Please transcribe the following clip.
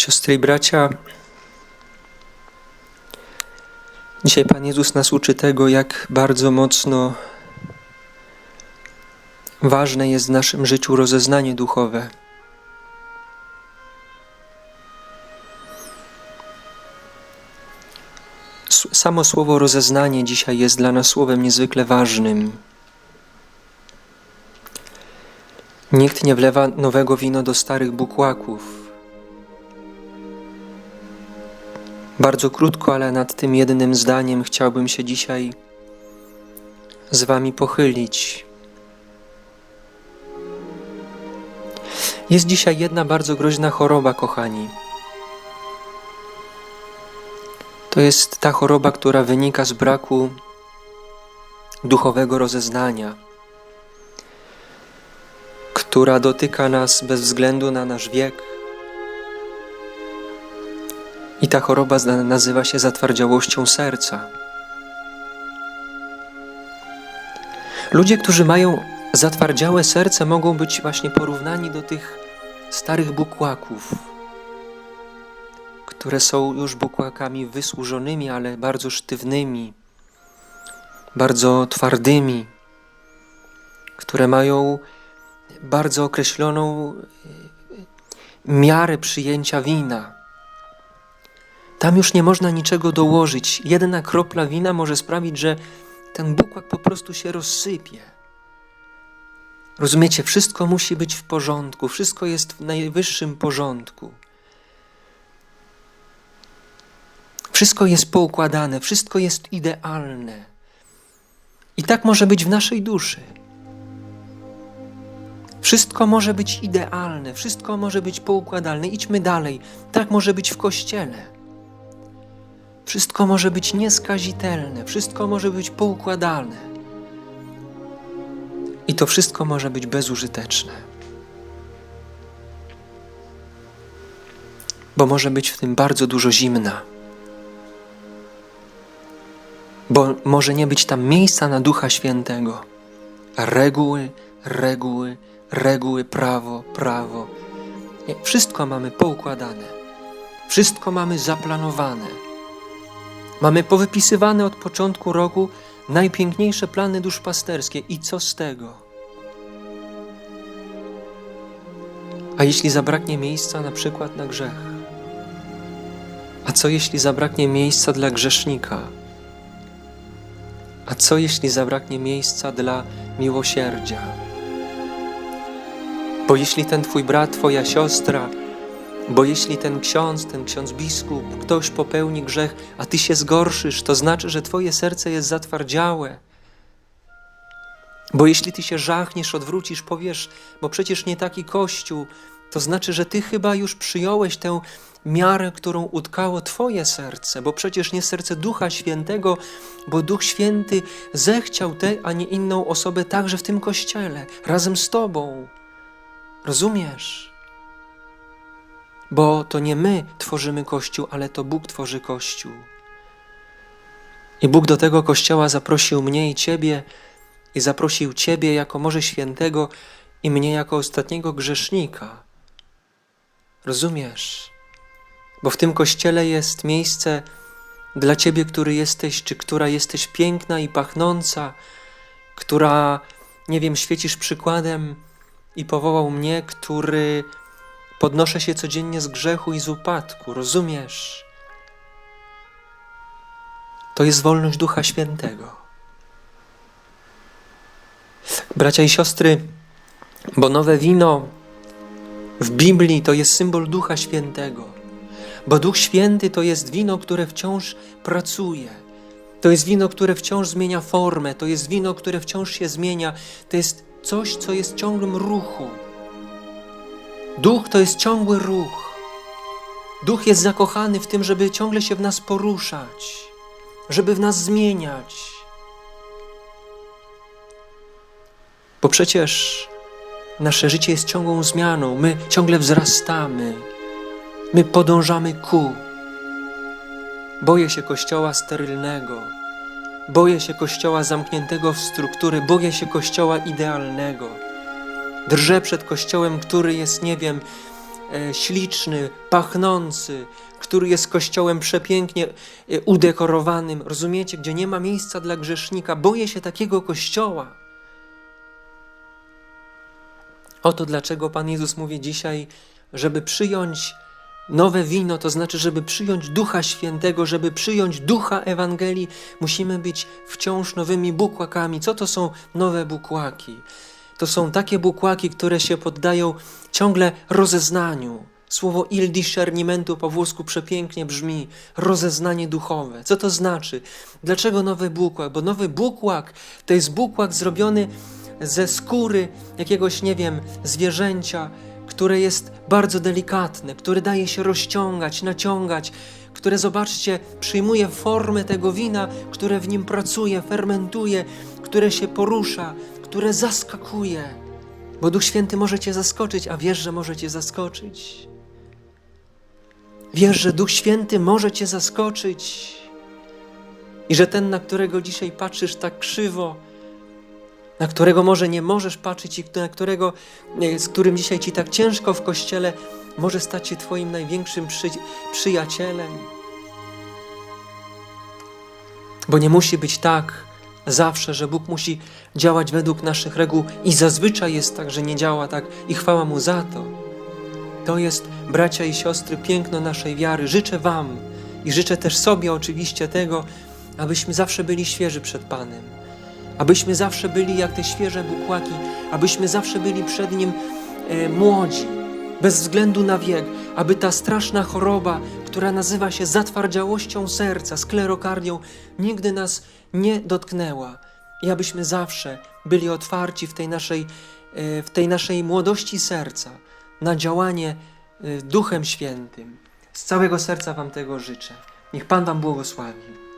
Siostry i bracia, dzisiaj Pan Jezus nas uczy tego, jak bardzo mocno ważne jest w naszym życiu rozeznanie duchowe. Samo słowo rozeznanie dzisiaj jest dla nas słowem niezwykle ważnym. Nikt nie wlewa nowego wino do starych bukłaków. Bardzo krótko, ale nad tym jednym zdaniem chciałbym się dzisiaj z Wami pochylić. Jest dzisiaj jedna bardzo groźna choroba, kochani. To jest ta choroba, która wynika z braku duchowego rozeznania, która dotyka nas bez względu na nasz wiek, i ta choroba nazywa się zatwardziałością serca. Ludzie, którzy mają zatwardziałe serce, mogą być właśnie porównani do tych starych bukłaków, które są już bukłakami wysłużonymi, ale bardzo sztywnymi, bardzo twardymi, które mają bardzo określoną miarę przyjęcia wina. Tam już nie można niczego dołożyć. Jedna kropla wina może sprawić, że ten bukłak po prostu się rozsypie. Rozumiecie, wszystko musi być w porządku, wszystko jest w najwyższym porządku. Wszystko jest poukładane, wszystko jest idealne. I tak może być w naszej duszy. Wszystko może być idealne, wszystko może być poukładane. Idźmy dalej. Tak może być w kościele. Wszystko może być nieskazitelne, wszystko może być poukładane. I to wszystko może być bezużyteczne. Bo może być w tym bardzo dużo zimna. Bo może nie być tam miejsca na Ducha Świętego. Reguły, reguły, reguły, prawo, prawo. Nie, wszystko mamy poukładane. Wszystko mamy zaplanowane. Mamy powypisywane od początku roku najpiękniejsze plany duszpasterskie. I co z tego? A jeśli zabraknie miejsca na przykład na grzech? A co jeśli zabraknie miejsca dla grzesznika? A co jeśli zabraknie miejsca dla miłosierdzia? Bo jeśli ten twój brat, twoja siostra, bo jeśli ten ksiądz, ten ksiądz biskup, ktoś popełni grzech, a ty się zgorszysz, to znaczy, że twoje serce jest zatwardziałe. Bo jeśli ty się żachniesz, odwrócisz, powiesz, bo przecież nie taki kościół, to znaczy, że ty chyba już przyjąłeś tę miarę, którą utkało twoje serce, bo przecież nie serce Ducha Świętego, bo Duch Święty zechciał tę, a nie inną osobę także w tym kościele, razem z tobą. Rozumiesz? Bo to nie my tworzymy Kościół, ale to Bóg tworzy Kościół. I Bóg do tego Kościoła zaprosił mnie i Ciebie, i zaprosił Ciebie jako Morze Świętego i mnie jako ostatniego grzesznika. Rozumiesz? Bo w tym Kościele jest miejsce dla Ciebie, który jesteś, czy która jesteś piękna i pachnąca, która, nie wiem, świecisz przykładem i powołał mnie, który Podnoszę się codziennie z grzechu i z upadku, rozumiesz? To jest wolność Ducha Świętego. Bracia i siostry, bo nowe wino w Biblii to jest symbol Ducha Świętego, bo Duch Święty to jest wino, które wciąż pracuje. To jest wino, które wciąż zmienia formę, to jest wino, które wciąż się zmienia, to jest coś, co jest ciągłym ruchu. Duch to jest ciągły ruch. Duch jest zakochany w tym, żeby ciągle się w nas poruszać, żeby w nas zmieniać. Bo przecież nasze życie jest ciągłą zmianą, my ciągle wzrastamy, my podążamy ku. Boję się kościoła sterylnego, boję się kościoła zamkniętego w struktury, boję się kościoła idealnego. Drżę przed kościołem, który jest, nie wiem, e, śliczny, pachnący, który jest kościołem przepięknie e, udekorowanym, rozumiecie, gdzie nie ma miejsca dla grzesznika. Boję się takiego kościoła. Oto dlaczego Pan Jezus mówi dzisiaj, żeby przyjąć nowe wino, to znaczy, żeby przyjąć Ducha Świętego, żeby przyjąć Ducha Ewangelii, musimy być wciąż nowymi bukłakami. Co to są nowe bukłaki? To są takie bukłaki, które się poddają ciągle rozeznaniu. Słowo il discernimentu po włosku przepięknie brzmi rozeznanie duchowe. Co to znaczy? Dlaczego nowy bukłak? Bo nowy bukłak to jest bukłak zrobiony ze skóry jakiegoś, nie wiem, zwierzęcia, które jest bardzo delikatne, które daje się rozciągać, naciągać, które, zobaczcie, przyjmuje formę tego wina, które w nim pracuje, fermentuje, które się porusza, które zaskakuje. Bo Duch Święty może Cię zaskoczyć, a wiesz, że może Cię zaskoczyć. Wiesz, że Duch Święty może Cię zaskoczyć. I że ten, na którego dzisiaj patrzysz tak krzywo, na którego może nie możesz patrzeć i na którego, z którym dzisiaj ci tak ciężko w kościele, może stać się Twoim największym przy, przyjacielem. Bo nie musi być tak zawsze, że Bóg musi działać według naszych reguł i zazwyczaj jest tak, że nie działa tak i chwała Mu za to. To jest, bracia i siostry, piękno naszej wiary. Życzę Wam i życzę też sobie oczywiście tego, abyśmy zawsze byli świeży przed Panem abyśmy zawsze byli jak te świeże bukłaki, abyśmy zawsze byli przed Nim e, młodzi, bez względu na wiek, aby ta straszna choroba, która nazywa się zatwardziałością serca, sklerokardią, nigdy nas nie dotknęła i abyśmy zawsze byli otwarci w tej naszej, e, w tej naszej młodości serca na działanie e, Duchem Świętym. Z całego serca Wam tego życzę. Niech Pan Wam błogosławi.